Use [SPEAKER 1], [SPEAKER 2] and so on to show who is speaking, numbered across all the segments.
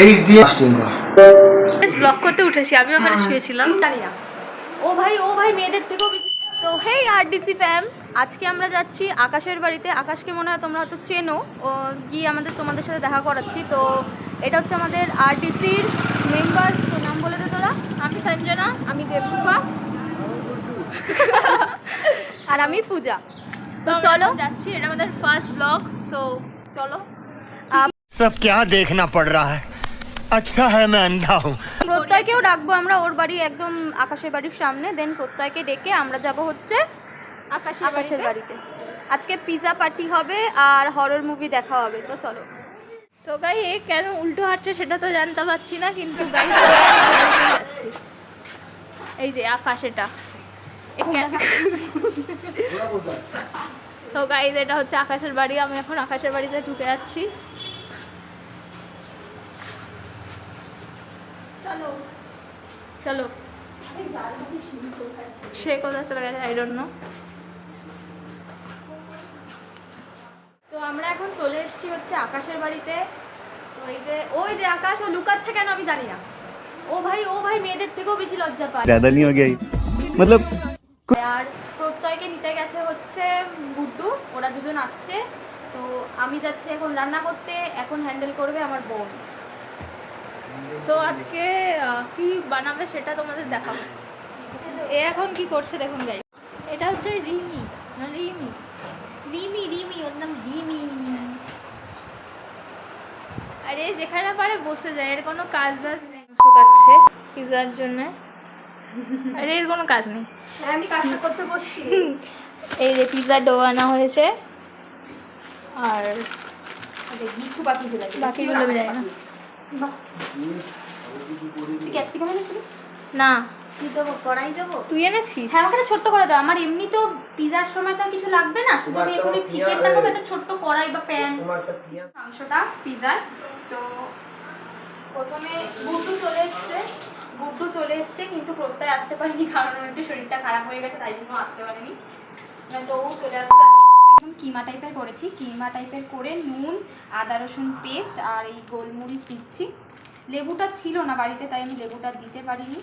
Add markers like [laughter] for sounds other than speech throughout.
[SPEAKER 1] HD casting করা
[SPEAKER 2] block করতে উঠেছি আমি ওখানে শুয়েছিলাম
[SPEAKER 3] জানি না ও ভাই ও ভাই মেয়েদের থেকেও বেশি তো হেই আরডিসি ফ্যাম আজকে আমরা যাচ্ছি আকাশের বাড়িতে আকাশকে মনে হয় তোমরা হয়তো চেনো ও গিয়ে আমাদের তোমাদের সাথে দেখা করাচ্ছি তো এটা হচ্ছে আমাদের আরডিসির মেম্বার তো নাম বলে দে তোরা আমি সঞ্জনা আমি দেবরূপা আর আমি পূজা তো চলো
[SPEAKER 2] যাচ্ছি এটা আমাদের ফার্স্ট ব্লগ সো চলো
[SPEAKER 4] सब क्या देखना पड़ रहा है আচ্ছা হ্যাঁ ম্যাম দাও।
[SPEAKER 3] প্রত্যয়কেও ডাকবো আমরা ওর বাড়ি একদম আকাশের বাড়ির সামনে। দেন প্রত্যয়কে ডেকে আমরা যাব হচ্ছে
[SPEAKER 2] আকাশের
[SPEAKER 3] বাড়িতে? আজকে পিজা পার্টি হবে আর হরর মুভি দেখা হবে তো চলো।
[SPEAKER 2] তো গাই এ কেন উল্টো হাঁটছে সেটা তো জানতে পারছি না কিন্তু গাই এই যে আকাশ এটা। তো গাইজ এটা হচ্ছে আকাশের বাড়ি আমি এখন আকাশের বাড়িতে ঢুকে যাচ্ছি। চলো। সে কথা চলে গেছে? আই ডোন্ট নো
[SPEAKER 3] তো আমরা এখন চলে এসেছি হচ্ছে আকাশের বাড়িতে। তো যে ওই যে আকাশ ও লুকাচ্ছে কেন আমি জানি না। ও ভাই ও ভাই মেয়েদের থেকেও বেশি লজ্জা পায়।
[SPEAKER 5] জ্যাদা নিয়ে গেই মতলব
[SPEAKER 3] আর প্রত্যয়কে নিতে গেছে হচ্ছে গুড্ডু। ওরা দুজন আসছে। তো আমি যাচ্ছি এখন রান্না করতে। এখন হ্যান্ডেল করবে আমার বোন।
[SPEAKER 2] সো আজকে কি বানাবে সেটা তোমাদের দেখাবো। এ এখন কি করছে দেখুন গাই এটা হচ্ছে রিমি না রিমি? রিমি রিমি ওর নাম রিমি। আরে যেখানে পারে বসে যায়। এর কোনো কাজ বাজ নেই শুকাচ্ছে পিজার জন্য। আরে এর কোনো কাজ নেই।
[SPEAKER 3] হ্যাঁ আমি কাজটা করতে বসছি। [laughs]
[SPEAKER 2] এই যে পিৎজার ডো আনা হয়েছে। আর বাকিগুলো জানি না।
[SPEAKER 3] ক্যাপসিকাম এনেছিলি?
[SPEAKER 2] না।
[SPEAKER 3] কি দেবো কড়াই দেবো?
[SPEAKER 2] তুই এনেছিস?
[SPEAKER 3] হ্যাঁ আমাকে ছোট্ট করে দাও। আমার এমনি তো পিজার সময় তো আর কিছু লাগবে না। শুধু আমি এখানে চিকেনটা করব একটা ছোট্ট কড়াই বা প্যান মাংসটা পিজার। তো প্রথমে গুড্ডু চলে এসছে। গুড্ডু চলে এসছে কিন্তু প্রত্যয় আসতে পারেনি কারণ একটু শরীরটা খারাপ হয়ে গেছে তাই জন্য আসতে পারেনি। তো ও চলে আসছে একদম কিমা টাইপের করেছি। কিমা টাইপের করে নুন আদা রসুন পেস্ট আর এই গোলমরিচ দিচ্ছি। লেবুটা ছিল না বাড়িতে তাই আমি লেবুটা দিতে পারিনি।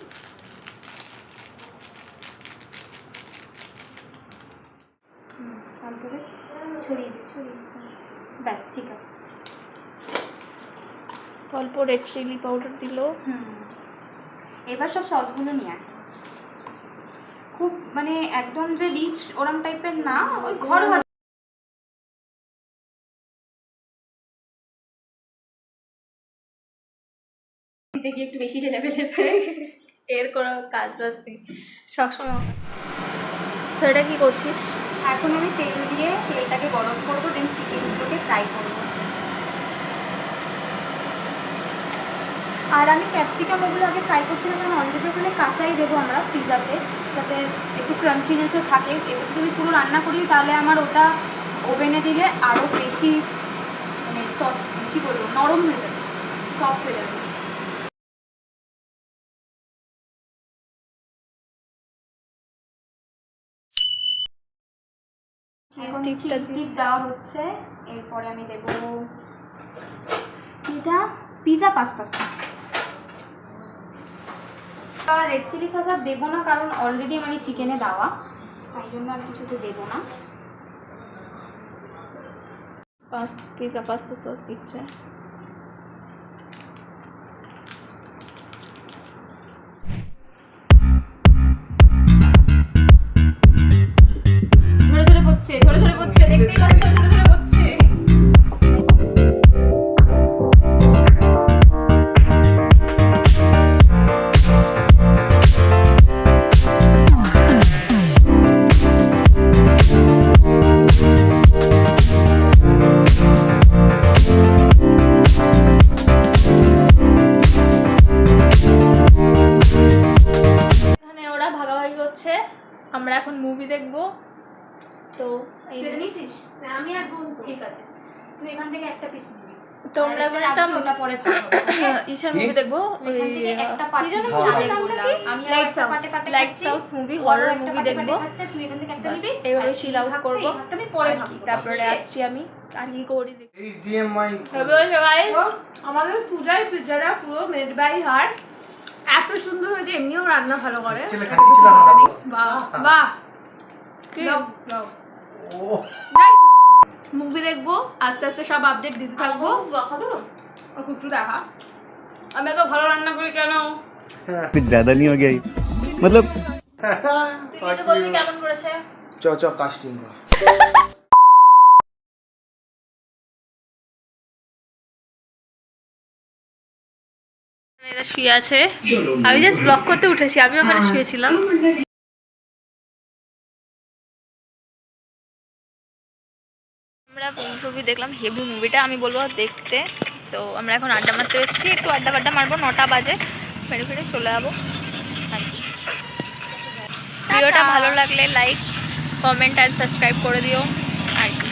[SPEAKER 3] হুম, তারপরে ছড়িয়ে দিই ছড়িয়ে ব্যাস ঠিক আছে।
[SPEAKER 2] অল্প রেড চিলি পাউডার দিল।
[SPEAKER 3] হুম এবার সব সসগুলো নিয়ে খুব মানে একদম যে রিচ ওরম টাইপের না ওই ঘরোয়া দিতে গিয়ে একটু বেশি ঢেলে ফেলেছে।
[SPEAKER 2] এর কোনো কাজ বাজ নেই। সবসময় তো এটা কি করছিস?
[SPEAKER 3] এখন আমি তেল দিয়ে তেলটাকে গরম করব দেন চিকেনগুলোকে ফ্রাই করব। আর আমি ক্যাপসিকাম ওগুলো আগে ফ্রাই করছিলাম কারণ অলরেডি ওখানে কাঁচাই দেবো আমরা পিজাতে যাতে একটু ক্রাঞ্চিনেসও থাকে। এবার যদি পুরো রান্না করি তাহলে আমার ওটা ওভেনে দিলে আরও বেশি মানে সফট কী বলব? নরম হয়ে যাবে। সফট হয়ে যাবে। এখন চিজ দেওয়া হচ্ছে। এরপরে আমি দেবো এটা pizza pasta sauce red chilli sauce আর দেবো না কারণ অলরেডি মানে চিকেনে দেওয়া। তাই জন্য আর কিছুতে দেবো না।
[SPEAKER 2] পিজা পাস্তা সস দিচ্ছে। আমরা এখন মুভি দেখব। তো
[SPEAKER 3] নিয়েছিস আমি আর ঠিক আছে। তুই এখান থেকে একটা পিস
[SPEAKER 2] তোমরা
[SPEAKER 3] ওটা পরে [coughs]
[SPEAKER 2] ঈশান মুভি দেখব।
[SPEAKER 3] একটা পার্ট? আমি
[SPEAKER 2] দেখব।
[SPEAKER 3] তুই এখান থেকে একটা নিবি।
[SPEAKER 2] করব।
[SPEAKER 3] পরে
[SPEAKER 2] তারপরে আসছি আমি। আর কি করি দেখি।
[SPEAKER 1] HDMI
[SPEAKER 2] হবে গাইস আমাদের পূজায় পিজাটা পুরো মেড বাই হার এত সুন্দর হয়েছে এমনিও রান্না ভালো করে
[SPEAKER 1] ছেলে
[SPEAKER 2] এটা
[SPEAKER 1] খাচ্ছে,
[SPEAKER 2] কিছু
[SPEAKER 1] ছেলে
[SPEAKER 2] কথা
[SPEAKER 1] খাচ্ছে।
[SPEAKER 2] নেই। বাহ বাহ
[SPEAKER 3] দাও, দাও।
[SPEAKER 1] ও
[SPEAKER 2] মুভি দেখবো আস্তে আস্তে সব আপডেট দিতে থাকবো
[SPEAKER 3] খাবো
[SPEAKER 2] আর কুকটু দেখা আমি এত ভালো রান্না করি কেন
[SPEAKER 5] कुछ ज्यादा नहीं हो गया ये? मतलब
[SPEAKER 2] তুই কিছু বলবি কেমন করেছে
[SPEAKER 1] চ চ কাস্টিং কর
[SPEAKER 2] এরা শুয়ে আছে। আমি জাস্ট ব্লক করতে উঠেছি আমি ওখানে শুয়েছিলাম। আমরা মুভি দেখলাম হেভি মুভিটা আমি বলব দেখতে। তো আমরা এখন আড্ডা মারতে এসেছি একটু আড্ডা ফাড্ডা মারবো নটা বাজে। মেরে ফিরে চলে যাব। আর কি। ভিডিওটা ভালো লাগলে লাইক কমেন্ট আর সাবস্ক্রাইব করে দিও। আর কি।